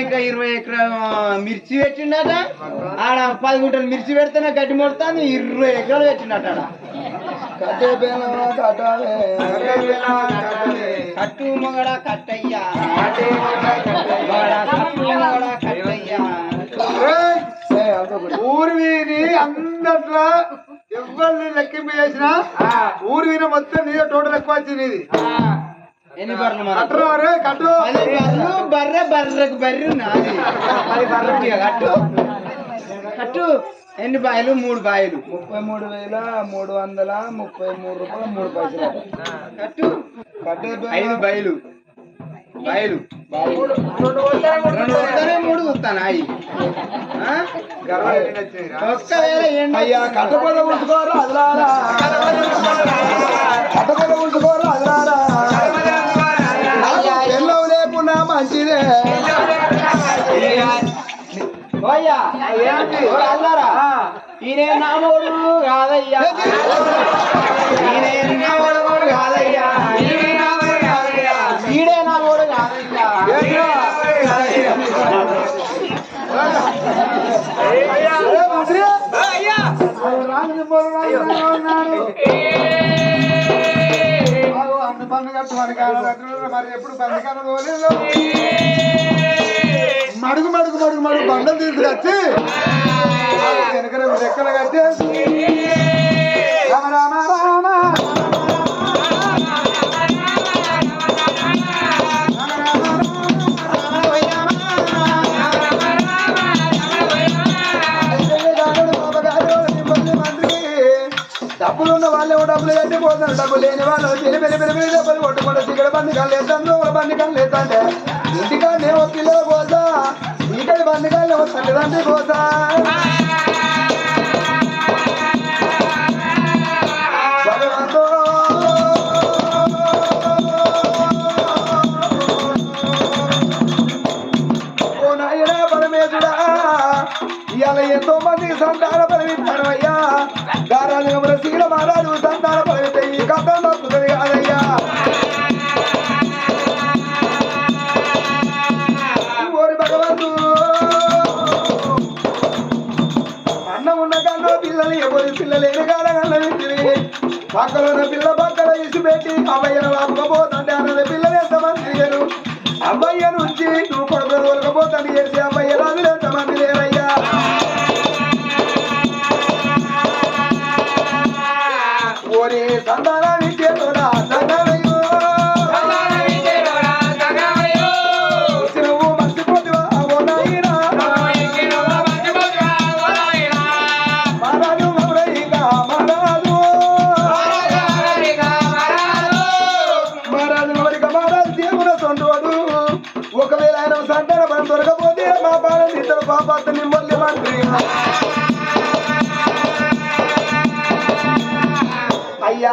ఇంకా ఇరవై ఎకరాల మిర్చి పెట్టిండట. ఆడ పది గుంటలు మిర్చి పెడితేనే గడ్డి మొడతాను ఇరవై ఎకరాలు పెట్టిండట ఆడ. కట్టే మొగడ కట్టయ్యా. ఊరు అందట్లా ఎవరిని లెక్కింపు చేసినా ఊరు మొత్తం నీదే టోటల్ ఎక్కువ వచ్చింది ఇది. ఎన్ని బర్రెలు మన కట్టరు రే కట్టు. పది బర్రెలు బర్రె బర్రెకు బర్రె నాది. పది బర్రెలు ఇక కట్టు. కట్టు. ఎన్ని బాయలు? మూడు బాయలు. ముప్పై మూడు వేల మూడు వందల ముప్పై మూడు రూపాయలు మూడు పైసలు. కట్టు. కట్టే ఐదు బయలు. బయలు. రెండు వస్తానే మూడు వస్తాను? ఒక్కవేళ అయ్యా కట్టపడ ఉంచుకోరా అదరారా కట్టపడ ఉంచుకోరా? లేకున్నా మంచిదే పోయ్యా ఓ అల్లారా ఈయన నామోడు కాదయ్యా ఈయన నామోడు కాదయ్యా ఈడే నామోడు కాదయ్యా మరి ఎప్పుడు బందికాన తోలేదు మడుగు మడుగు మడుగు మడుగు. బండలు తీసుకొచ్చి వెనకన రెక్కలు కట్టేసి. రామ రామ రామ. వాళ్ళు డబ్బులు కట్టి పోతారు. డబ్బులు లేని వాళ్ళు పెళ్ళి పెళ్ళి పెళ్ళి పెళ్ళి డబ్బులు కొట్టుకుంటే ఇక్కడ బండి కళ్ళు వేస్తాను ఒక బండి కళ్ళు వేస్తాంటే ఇంటికాడనే ఒక కిలో పోతా. ఇక్కడ బండి కళ్ళు ఒక తల్లిదండ్రి పోతా. పిల్లలు ఎవరి పిల్లలేని కాడగల్ల పక్కన ఉన్న పిల్ల పక్కన ఇసి పెట్టి అమ్మయ్యను వాపుకపోతుంటే అన్నది పిల్లలు ఎంతమంది తిరిగారు. అమ్మయ్య నుంచి నువ్వు కొడుకులు తోలుకపోతాను చేసి అమ్మ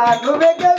అయ్యా నువ్వే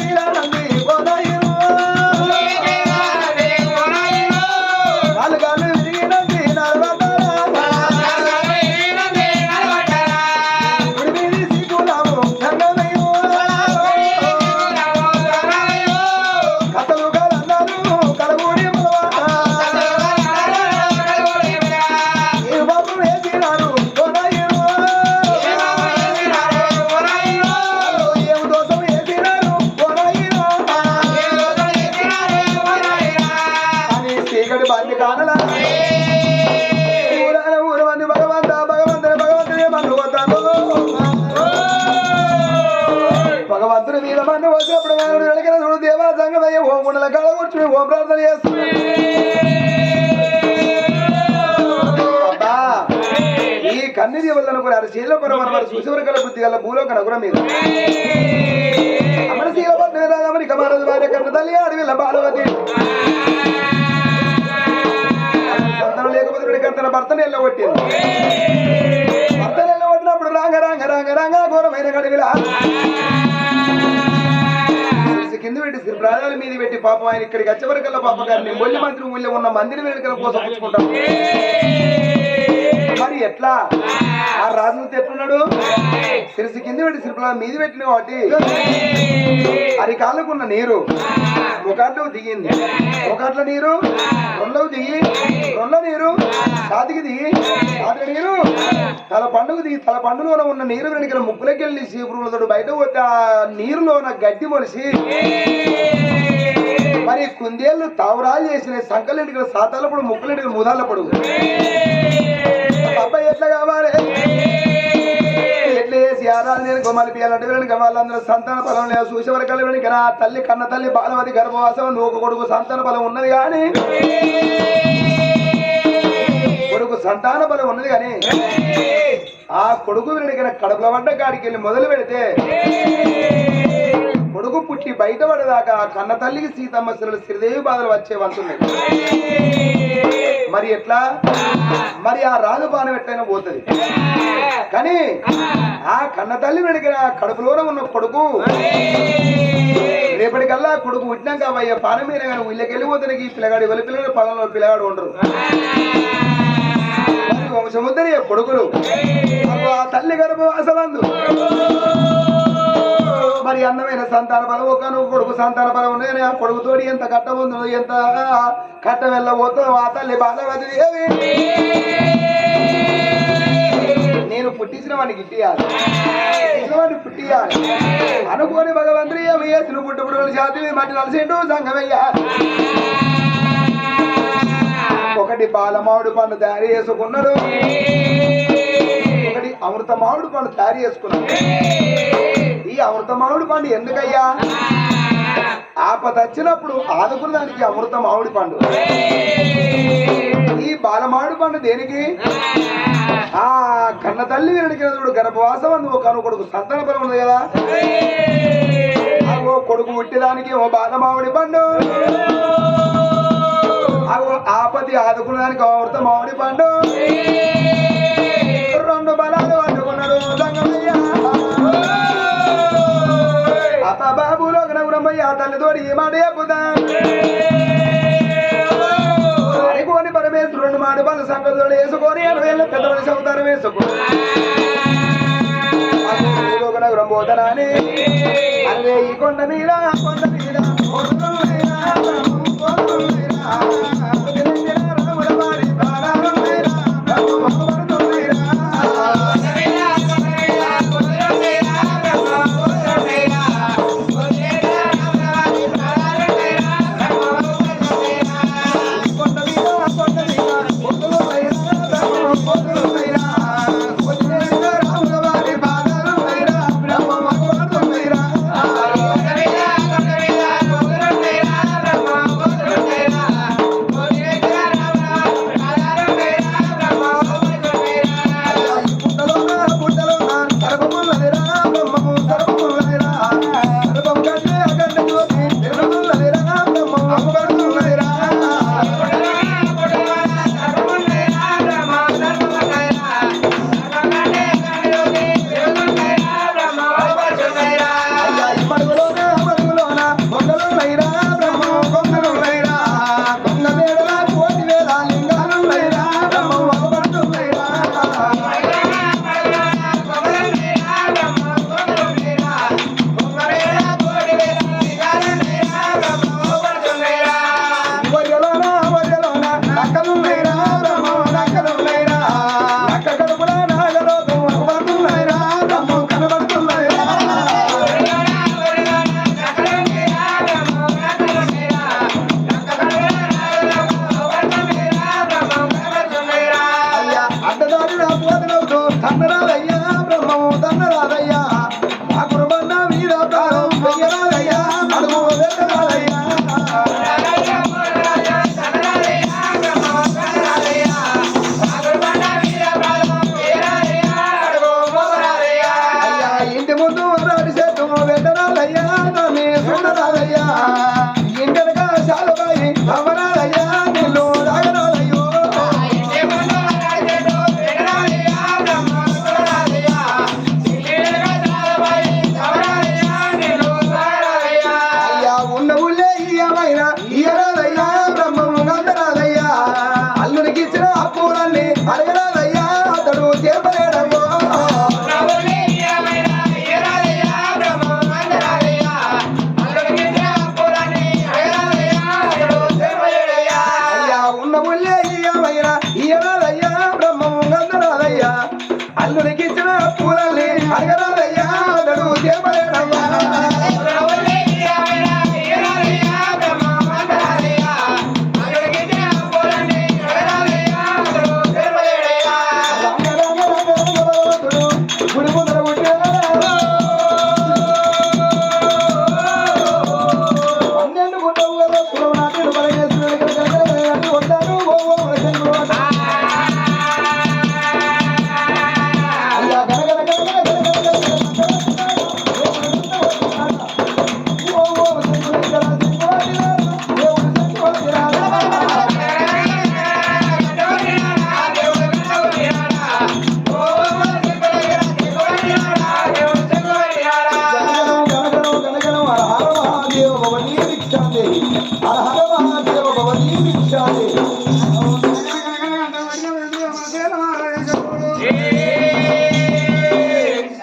గల భూలోక నగురం మీద భార్య కన్న తల్లి అడవిల బాలవతి సంతానం లేకపోతే భర్తను ఎల్లగొట్టింది భర్తను ఎల్లగొట్టినప్పుడు రాంగ రాంగ రాంగ రాంగ ఘోరమైన కింద పెట్టి శ్రీ ప్రాణాల మీద పెట్టి పాపం ఆయన ఇక్కడికి వచ్చేవరకల్లా పాప గారిని మొల్లి మంత్రి ఊళ్ళో ఉన్న మందిని వెనుకల కోసం పుచ్చుకుంటాం మరి ఎట్లా ఆ రాజు ఎట్లున్నాడు సిరిసి కింద పెట్టి సిరుపుల మీద పెట్టిన కాబట్టి అరికాళ్ళకున్న నీరు ఒకట్లో దిగింది. ఒకట్ల నీరు రెండవ దిగి రెండో నీరు సాతికి దిగి సాతికి నీరు. తల పండుగ దిగి తల పండులోన ఉన్న నీరు వెనుక ముక్కులకి వెళ్ళి సీపురులతో బయట పోతే ఆ నీరులో గడ్డి మొలిసి మరి కుందేళ్ళు తావరాలు చేసిన శంఖలికలు సాతాల పొడు ముక్కలు ఎండి ముదాల పొడు అబ్బాయి ఎట్లా కావాలి? ఎట్లా చేసి నేను పియాలంటే వీళ్ళని వాళ్ళందరూ సంతాన ఫలం లేదు చూసే వరకు వీళ్ళకి తల్లి కన్న తల్లి బాలవతి గర్భవాసం నువ్వు ఒక కొడుకు సంతాన ఫలం ఉన్నది కానీ కొడుకు సంతాన బలం ఉన్నది కానీ ఆ కొడుకు వెళ్ళిన కడుపుల పడ్డ కాడికి వెళ్ళి మొదలు పెడితే కొడుకు పుట్టి బయటపడేదాకా కన్న తల్లికి సీతమ్మ శిరలు శ్రీదేవి బాధలు వచ్చే వంతున్నాయి మరి ఎట్లా? మరి ఆ రాజుపానం ఎట్లయినా పోతుంది. కానీ ఆ కన్న తల్లి వెడిగిన కడుపులోనే ఉన్న కొడుకు రేపటికల్లా కొడుకు పుట్టినాక అయ్య పానం మీద కానీ ఇళ్ళకి వెళ్ళిపోతానికి పిల్లగాడు ఎవరి పిల్లలు పొలంలో పిల్లగాడు ఉండరు వంశముద్దరి కొడుకులు. ఆ తల్లి గర్భవాసలందు మరి అందమైన సంతాన బలం ఒక నువ్వు కొడుకు సంతాన బలం ఉన్నాయని ఆ కొడుకుతోటి ఎంత కట్ట ఉందో ఎంత కట్ట వెళ్ళబోతో ఆ తల్లి బాధవతి నేను పుట్టించిన వాడిని గిట్టియాలి. వాడిని పుట్టియాలి. అనుకోని భగవంతుడు ఏమయ్యా తిను పుట్టుపుడు జాతి మట్టి నలసిండు సంగమయ్యా ఒకటి బాలమావుడు పండు తయారు చేసుకున్నాడు. ఒకటి అమృత మామిడి పండు తయారు చేసుకున్నాడు. ఈ అమృత మామిడి పండు ఎందుకయ్యా? ఆపద వచ్చినప్పుడు ఆదుకున్న దానికి అమృత మామిడి పండు. ఈ బాలమామిడి పండు దేనికి? ఆ కన్న తల్లి వెనకినప్పుడు గర్భవాసం అందు. ఒక కొడుకు సంతాన బలం ఉంది కదా? అగో కొడుకు పుట్టేదానికి ఓ బాలమామిడి పండు. అగో ఆపది ఆదుకునేదానికి ఓ అమృత మామిడి పండు. రెండు బలాలు అత బాబులో గనగురమయ్య తల్లితోడి ఈ మాట చెప్పుదా అనుకోని పరమేశ్వరుడు మాట పలు సంగతులు వేసుకొని అరవేళ్ళ పెద్ద మనిషి అవతారం వేసుకో గనగురం పోతనాని అరవే ఈ కొండ మీద కొండ మీద బ్రహ్మము తన్నరాదయ్యా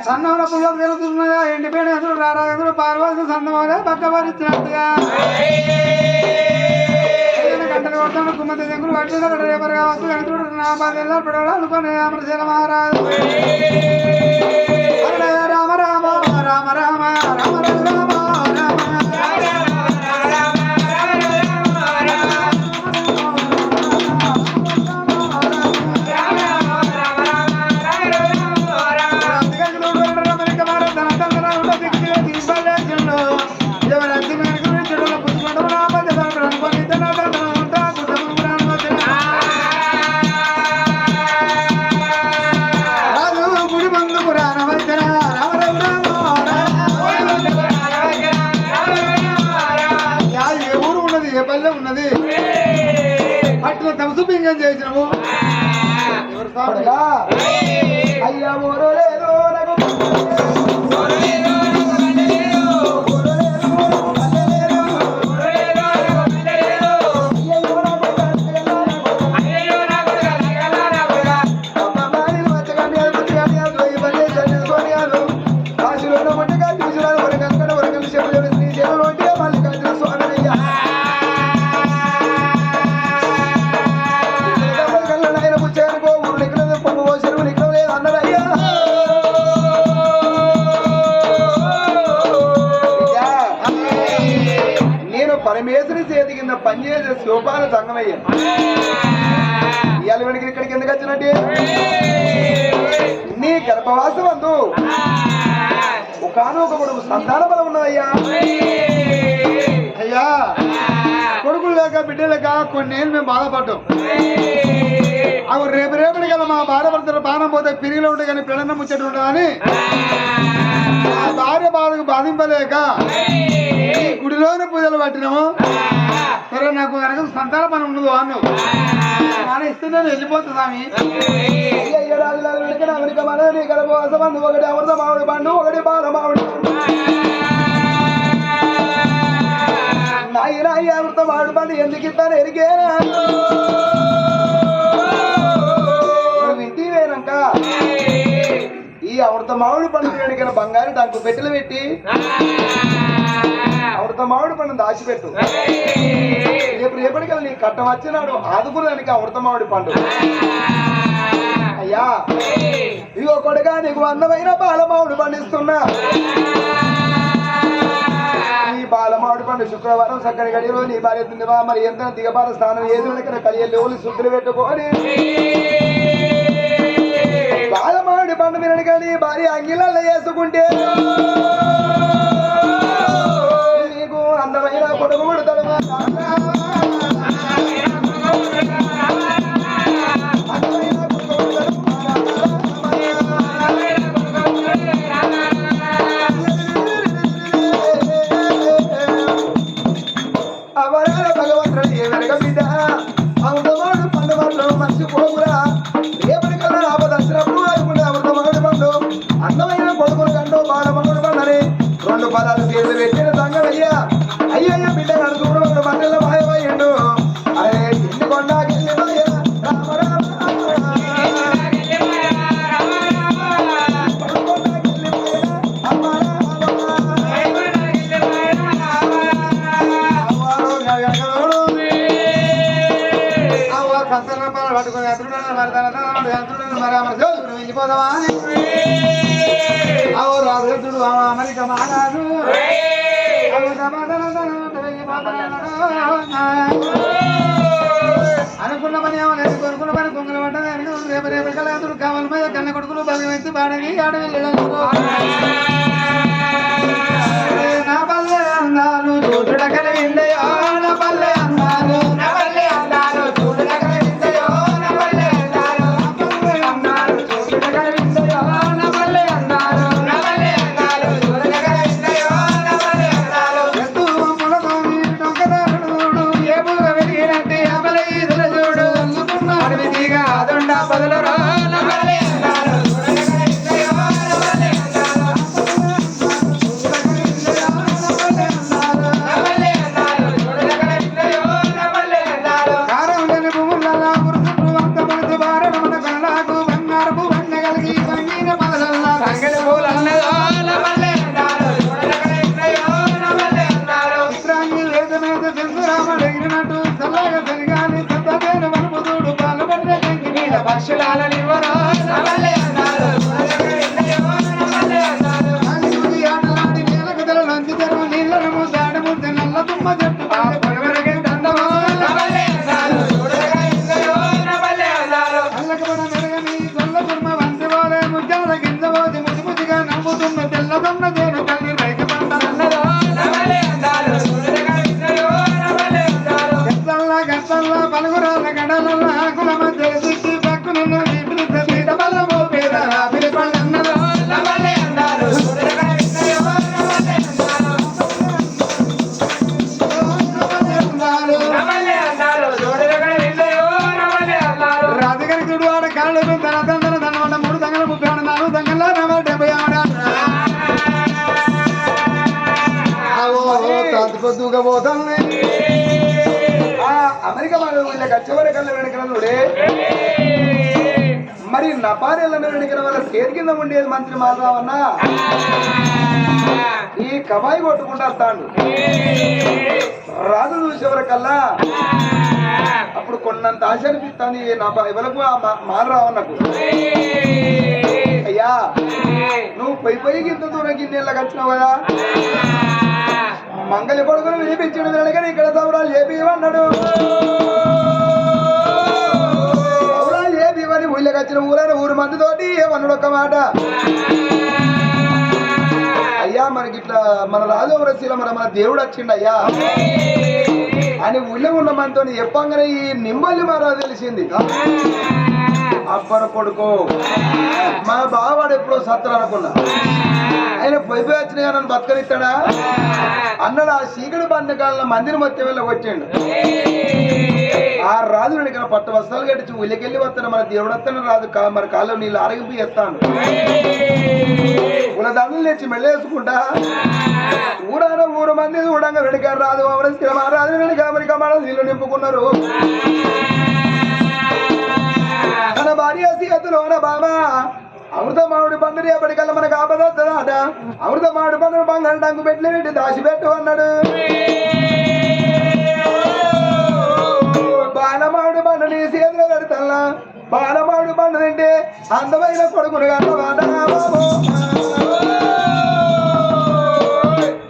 సన్నవర హర తిరుగుతున్నాయా ఎండిపోయిన భవనీ భిక్షాందేహి ఎదురు పార్వతి సన్నమాలే పక్క భరించినట్టుగా గంటలు కొడతాను కుమ్మతి జంకులు పట్టిన రేపరుగా వస్తూ నా మహారాజు రామ రామ రామ రామ రామ పింగం చేసినాము. అయ్యా ఊరు లేదు నీ ఒకనొక కొడుకు సంతాన బలం ఉన్నదయ్యా. అయ్యా కొడుకులు లేక బిడ్డ లేక కొన్ని ఏళ్ళు మేము బాధపడ్డాం. అవి రేపు రేపటి కదా మా బాధపడతారు బాణం పోతే పిరిగిలో ఉంటే కానీ పిల్లన్న ముచ్చట్టు ఉంటుందని భార్య బాధకు బాధింపలేక ఈ గుడిలోనే పూజలు పట్టినాము. సరే నాకు వెనక సంతాన పని ఉండదు అన్ను కానీ ఇస్తే నేను వెళ్ళిపోతా స్వామి. మన ఒకటి అమృత మామిడి పండు ఒకటి బాల మామిడి అమృత మామిడి పండు ఎందుకు ఇస్తాను ఎరిగేనా ఈ అమృత మామిడి పండు వెనుకన బంగారు దానికి పెట్టెలు పెట్టి. అమృత మామిడి పండు దాచిపెట్టు. రేపు రేపటికల్లా నీ కట్టం వచ్చినాడు ఆదుకున్నానికి అమృత మామిడి పండు. అయ్యా ఇగో కొడుగా నీకు అందమైన బాలమావుడు పండిస్తున్నా ఈ బాలమావుడి పండు శుక్రవారం చక్కని గడిలో నీ భార్య తిందివా మరి ఎంత దిగబాల స్నానం ఏది వెనక కలియలు ఓలి శుద్ధులు పెట్టుకోని. బాలమావుడి పండు వినడు కానీ భార్య అంగిళ్ళ వేసుకుంటే నీకు అందమైన కొడుకు అయ్యయ్య బిడ్డ నడుచుకుడు ఒక బట్టల మాయమయ్యండు అరే ఇంటి కొండాకెళ్ళి మాయ రామ పట్టుకొని ఎత్తుడు మరి తన తన ఎత్తుడు మరి అమర జోలు వెళ్ళిపోదామా పోదామా అని అవో రాజుడు అమెరికా మహారాజు అనుకున్న పని ఏమో లేదు కొనుక్కున్న పని కొంగల పడ్డది రేపు రేపు కావాలి మీద కన్న కొడుకులు భగవంతు బాడగి అడవి నా పల్లె అందాలు చూడుడ కలిగిందయో నా పల్లె అన్నాను ఉండేది మంత్రి ఈ కబాయి కొట్టుకుంటా తాండు రాజు చూసేవరకల్లా అప్పుడు కొన్నంత ఆశ అనిపిస్తుంది నా ఎవరకు మానరావన్నకు అయ్యా నువ్వు పై పొయ్యికి ఇంత దూరం గిన్నెళ్ళకి వచ్చినావు కదా? మంగళ కొడుకును వినిపించడం వెళ్ళగానే ఇక్కడ సౌరాలు చేపియమన్నాడు ఊళ్ళకి వచ్చిన ఊరైన ఊరు మందితోటి ఏమన్నాడు ఒక మాట? అయ్యా మనకి ఇట్లా మన రాజవరశీల మన మన దేవుడు వచ్చిండు అయ్యా అని ఊళ్ళో ఉన్న మనతో చెప్పంగానే ఈ నిమ్మల్లి మహారాజు తెలిసింది. అబ్బర కొడుకు. మా బావాడు ఎప్పుడో సత్తరు అనుకున్నా. ఆయన పొయ్యి పోయి వచ్చిన నన్ను బతకనిస్తాడా? అన్నాడు ఆ చీకటి బండ మందిరం వచ్చే వెళ్ళి వచ్చిండు ఆ రాజు ఇక్కడ పట్టు వస్త్రాలు కట్టించి ఉలికెళ్ళి వస్తాను. మన దేవుడు వస్తాను రాజు కా మరి కాలం నీళ్ళు ఆరగింపు చేస్తాను. కుల దండలు తెచ్చి మెళ్ళేసుకుంటా ఊరాన ఊరు మంది చూడంగా వెనకారు రాదు అవరసి రాజు వెనక అమెరికా మన నీళ్ళు నింపుకున్నారు. తన భార్య సీతలోన బాబా అమృత మామిడి పండుని ఎప్పటికల్లా మనకు ఆపదొస్తుందట అమృత మామిడి పండుని బంగారు పెట్టి పెట్టి దాచిపెట్టు అన్నాడు. బాలమాడు పండుని చేతిలో పెడతల్లా బాలమాడు పండు తింటే అందమైన కొడుకును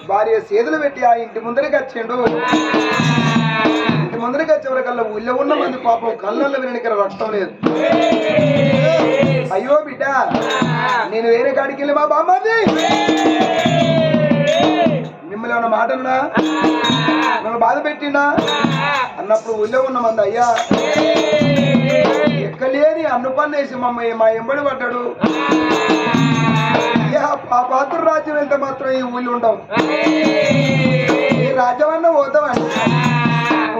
భార్య చేతులు పెట్టి ఆ ఇంటి ముందరికి వచ్చిండు. ఇంటి ముందరికి వచ్చేవరకల్లా ఊళ్ళో ఉన్న మంది పాపం కళ్ళల్లో వినడానికి రక్తం లేదు. అయ్యో బిడ్డ నేను వేరే కాడికి వెళ్ళి మా బామ్మది మిమ్మల్ని ఏమన్నా మాటన్నా నన్ను బాధ పెట్టినా? అన్నప్పుడు ఊళ్ళో ఉన్నామంది అయ్యా ఎక్కలేని అన్ను పన్ను వేసి మమ్మల్ని మా ఎంబడి పడ్డాడు. అయ్యా ఆ పాత్ర రాజ్యం వెళ్తే మాత్రం ఈ ఊళ్ళు ఉండవు ఈ రాజ్యం అన్న పోతామండి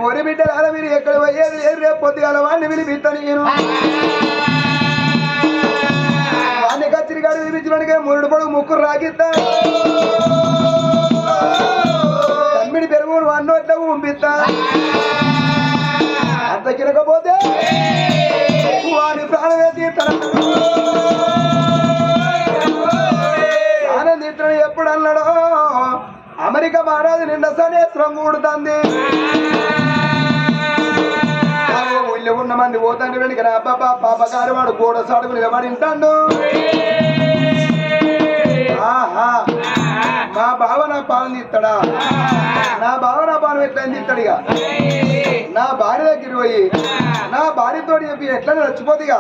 ఓరి బిడ్డ మీరు ఎక్కడ పోయేది? లేదు రేపు పొద్దుగాల వాడిని పిలిపిస్తాను నేను. వాడిని కచ్చిరిగాడు పిలిపించడానికి మురుడు పొడుగు ముక్కురు రాగిద్దా తమ్మిడి పెరుగు వాడిని అట్లా పంపిస్తా అంత కిరకపోతే వాడి ప్రాణమే తీస్తాను ఆనందించడం ఎప్పుడు అన్నాడో? అమెరికా మహారాజు నిన్న సనేత్రం కూడుతుంది పెళ్ళి ఉన్న మంది పోతాండి వెనుక అబ్బాబా పాపగారు వాడు గోడ సాడుకుని ఎవడింటాడు మా బావ నా పాలన ఇస్తాడా నా బావ నా పాలన ఎట్లా ఇస్తాడు ఇక నా భార్య దగ్గర పోయి నా భార్యతో చెప్పి ఎట్లా చచ్చిపోతుందిగా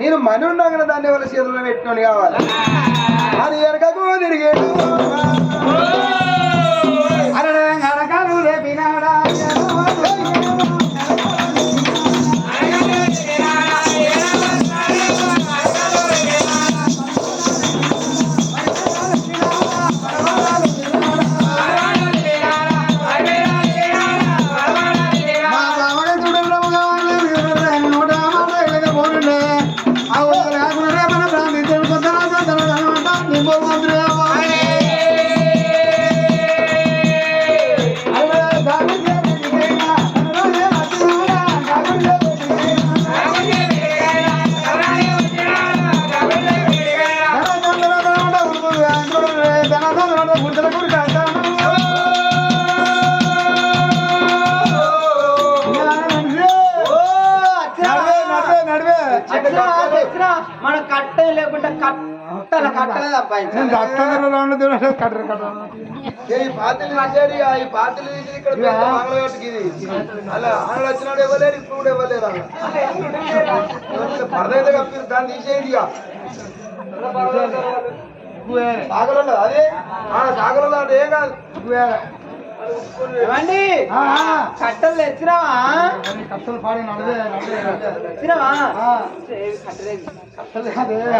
నేను మని ఉన్నాగా దాన్ని వాళ్ళ చేతుల్లో పెట్టుకొని కావాలి. అది ఎరగకు తిరిగేడు. పరద అయితే కప్పారు దాన్ని తీసేది ఇక సాగరంలో అదే ఆ సాగరంలో అంటే ఏం కాదు ఏమండి? కట్టలు తెచ్చినావా? కష్టలు పాడి తెచ్చినావా? కట్టలేదు?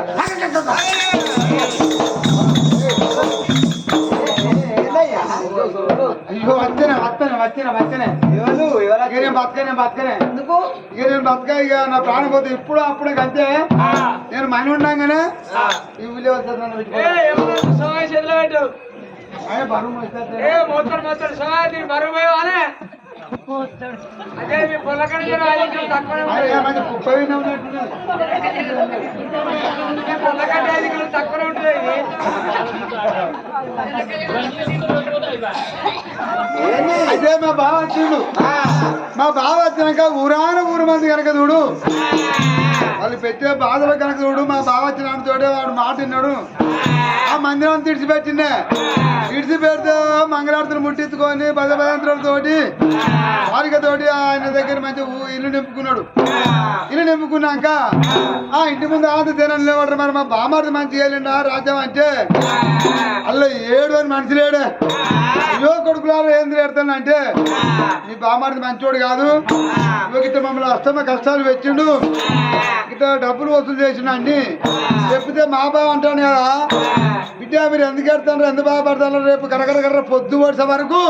అయ్యో వచ్చనే వస్తనే వచ్చనే వచ్చనే ఎవరు? ఎవరు ఇక నేను బతకనే బతకనే. ఎందుకు? ఇక నేను బతక ఇక నా ప్రాణం పోతే ఇప్పుడు అప్పుడే అంతే. నేను మని ఉండగానే ఈ వస్తుంది నన్ను పెట్టుకో. అయ్యో, బరువు మోసేస్తే. అయ్యో, మంచి కుప్ప అయితే మా బావ వచ్చిండు మా బావ వచ్చినాక ఊరాన ఊరు మంది కనుక చూడు వాళ్ళు పెట్టే బాధలు కనుక చూడు మా బావ వచ్చిన తోడే వాడు మాట విన్నాడు ఆ మందిరం తిడిచిపెట్టిండే తిడిచిపెడితే మంగళార్తులు ముట్టించుకొని పద పదంతులతోటి తోటి ఆయన దగ్గర మంచి ఇల్లు నింపుకున్నాడు. ఇల్లు నింపుకున్నాక ఆ ఇంటి ముందు ఆంత తినని లేవాడు మరి మా బామారిది మంచి వెళ్ళిండా? రాజ్యం అంటే? అల్ల ఏడు అని మనిషి లేడే. అయ్యో కొడుకులారు ఏంది పెడతాను అంటే మీ బామారిది మంచోడు కాదు. ఇట్ట మమ్మల్ని అష్టమ కష్టాలు పెట్టిండు ఇట్లా డబ్బులు వసూలు చేసిన అండి చెప్తే మా బావ అంటాను కదా బిడ్డ మీరు ఎందుకు ఎడతారు ఎందుకు బాధపడతారు రేపు కరకర కర్ర పొద్దు వరకు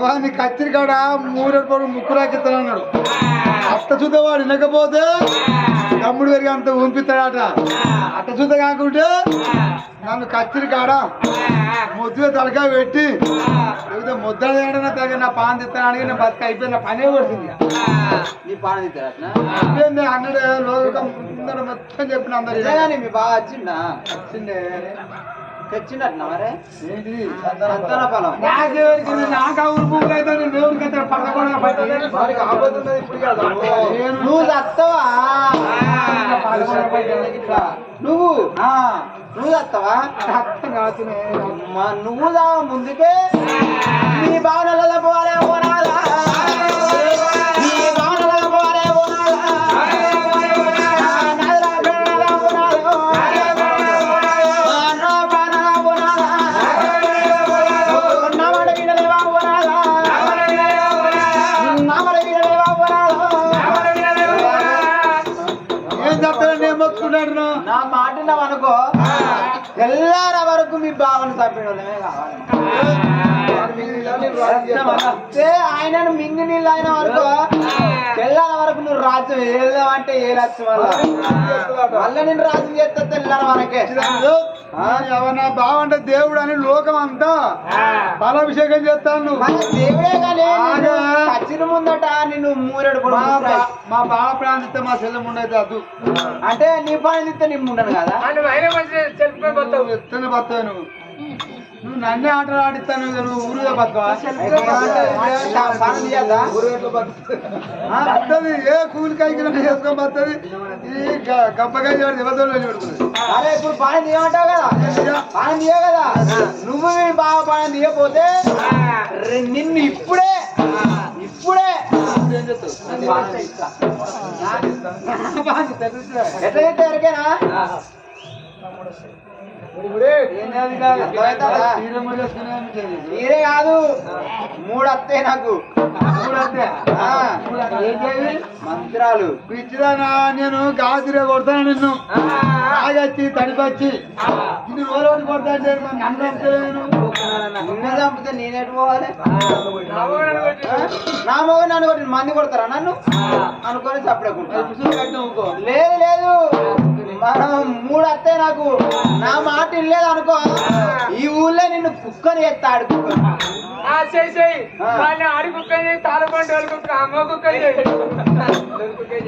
వాడిని కత్తిరి కాడ మూరెడు పొడుగు ముక్కు రాకిస్తాను అన్నాడు. అట్ట చూద్దా వాడు వినకపోతే తమ్ముడు పెరిగి అంత ఊపిస్తాడట. అట్ట చూద్ద కాకుంటే నన్ను కత్తిరి కాడ ముద్దుగా తలకాయ పెట్టి లేకపోతే ముద్ద ఏడన్నా తగ్గ నా పాన్ తిస్తాను అడిగి నా బతుక అయిపోయింది నా పనే కొడుతుంది నీ పాన అయిపోయింది అన్నాడు లోకం ముందర మొత్తం చెప్పిన అందరు నిజంగానే మీ బాగా వచ్చిందా వచ్చిండే. నువ్వు చస్తావా ఇట్లా. నువ్వు ఆ, నువ్వు చస్తావా నువ్వు దా ముందుకే. అంటే ఆయనను మింగి నీళ్ళు అయిన వరకు? తెల్లార వరకు నువ్వు రాజ్యం ఏదామంటే ఏ రాజ్యం వల్ల మళ్ళీ నేను రాజ్యం చేస్తే తెల్లార వరకే. ఆ, ఎవరు నా బావంటే దేవుడు అని లోకం అంతా బలాభిషేకం చేస్తాను. మన దేవుడే కానీ ఆగా. చచ్చిన ముందట నిన్ను మూరెడు మా బావ ప్రాంతిస్తే మా చెల్లెం ఉండేది అదు అంటే నీ పని తిస్తే నిమ్ము ఉండను కదా? ఎత్తని బతావు నువ్వు నువ్వు నన్నే ఆటలు ఆడిస్తాను నువ్వు ఊరుగా బతకవా? పానం తీయద్దా వస్తుంది ఏ కూలి కైకినట్టు చేసుకొని వస్తుంది ఈ గబ్బకాయ పెడుతుంది అరే ఇప్పుడు పానం తీయమంటావు కదా. పానం తీయ కదా. నువ్వు బాగా పానం తీయకపోతే నిన్ను ఇప్పుడే ఇప్పుడే. ఎట్లా చెప్తే ఎవరికైనా? మీరే కాదు మూడు వస్తాయి నాకు. ఆ, మంత్రాలు. పిచ్చిదానా నేను గాజురే కొడతాను నిన్ను. తాగచ్చి తడిపచ్చి. ఇన్ని రోజులు ఒకటి కొడతా అంటే మరి నన్ను నిన్ను చంపితే నేనేటు పోవాలి? నా మొగ నన్ను కొట్టి మంది కొడతారా నన్ను? అనుకొని చప్పడకుంటా లేదు లేదు. మనం మూడు వస్తాయి నాకు నా మాట ఇల్లేదు అనుకో ఈ ఊళ్ళో నిన్ను కుక్కని ఎత్తా ఆడు కుక్కని ఆ చేయి చేయి. ఆ. వాళ్ళని ఆడి కుక్క చేయి తాళపండి వాళ్ళ కుక్క అమ్మ కుక్క చేయి.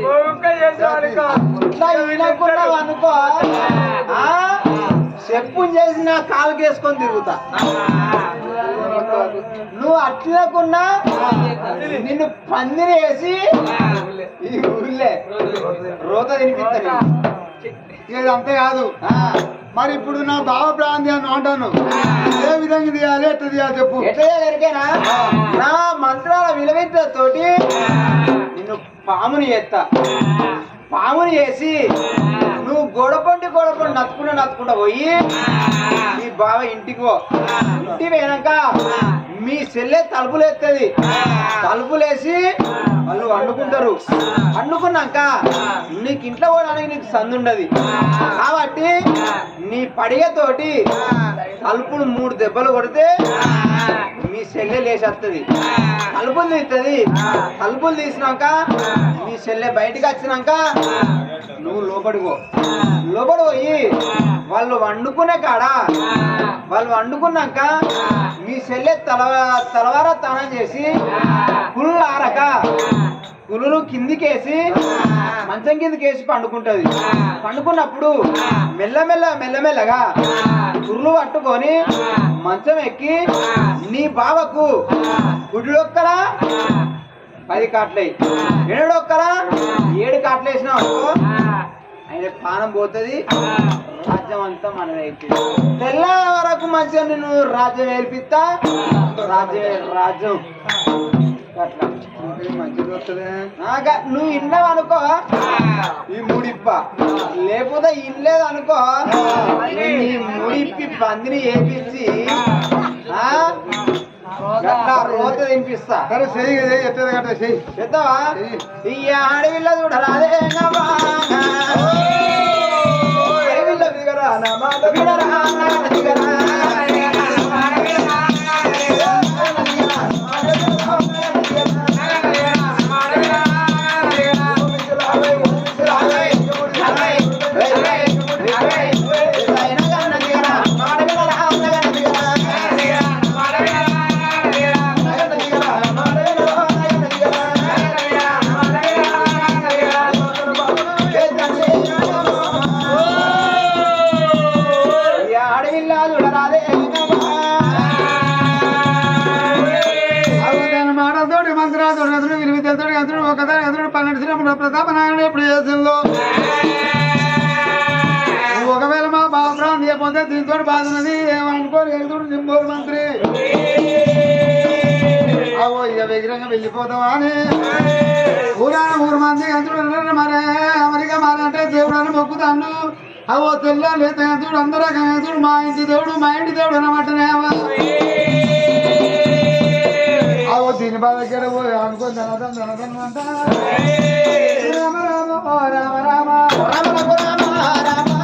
ఓ కుక్క చేసి వాడుకో ఇట్లా వినకున్నావు అనుకో చెప్పు చేసి నా కాలుకి వేసుకొని తిరుగుతా. నువ్వు అట్లకున్నా నిన్ను పందిరి వేసి ఈ ఊళ్ళే రోత తినిపిస్తా ఇది అంతే కాదు. మరి ఇప్పుడు నా భావ ప్రాంతాన్ని అంటాను. ఏ విధంగా తీయాలి ఎట్లా తీయాలి చెప్పు. నా మంత్రాల విలువిద్యతోటి నిన్ను పాముని ఎత్తా. పాముని వేసి నువ్వు గొడపండి గొడపండి నత్తుకుంటా నత్తుకుంటా పోయి మీ బావ ఇంటికి పో. ఇంటికి పోయినాక మీ చెల్లె తలుపులు ఎత్తది. తలుపులేసి వాళ్ళు వండుకుంటారు. వండుకున్నాక నీకు ఇంట్లో పోవడానికి నీకు సందు ఉండదు. కాబట్టి నీ పడిగతోటి తలుపులు మూడు దెబ్బలు కొడితే మీ చెల్లె లేచేస్తుంది తలుపులు తీస్తుంది తలుపులు తీసినాక మీ చెల్లె బయటికి వచ్చినాక నువ్వు లోపడిపో లోపడి పోయి వాళ్ళు వండుకునే కాడ వాళ్ళు వండుకున్నాక మీ చెల్లె తల తలవార తనం చేసి కుళ్ళు ఆరక కుళ్ళు కిందికేసి మంచం కిందికేసి పండుకుంటది. పండుకున్నప్పుడు మెల్లమెల్ల మెల్లమెల్లగా కుర్లు పట్టుకొని మంచం ఎక్కి నీ బావకు గుడిలొక్కలా పది కాట్లయి ఎడొక్కలా ఏడు కాట్లు వేసినావు ఆయన పానం పోతుంది. రాజ్యం అంతా మనదైతే తెల్ల వరకు మంచిగా నేను రాజ్యం ఏర్పిస్తా. రాజ్యం రాజ్యం. అట్లా. మంచిది వస్తుందే నువ్వు ఇన్నావు అనుకో. ఈ ముడిప్ప. లేకపోతే ఇల్లేదు అనుకో. ఈ ముడిప్పి పందిని వేపించి రోత తినిపిస్తా సరే చెయ్యి కదా ఎట్టేది కట్ట చెయ్యి. చేద్దావా ఈ అడవిలో చూడరాదే దిగరా నా దిగరా. శ్రీరాముడు ప్రతాప ఎప్పుడు చేసిందో ఒకవేళ మా బాబురాన్ని ప్రాంతీయ దీంతో బాధనది ఏమనుకోరు ఎదురు నింబోరు మంత్రి. అవో ఇక విగ్రహంగా వెళ్ళిపోతావా అని ఊరాన ఊరు మంది ఎంతుడు మరే అమెరికా మారంటే దేవుడు అని మొక్కుతాను. అవో తెల్ల లేత ఎంతుడు అందరూ ఎంతుడు మా ఇంటి దేవుడు మా ఇంటి దేవుడు అనమాటనేవా అవో దీని బాధ దగ్గర పోయి అనుకో ధనధన్ ధనధన్ అంట రామ రామ రామ రామ రామ రామ రామ రామ.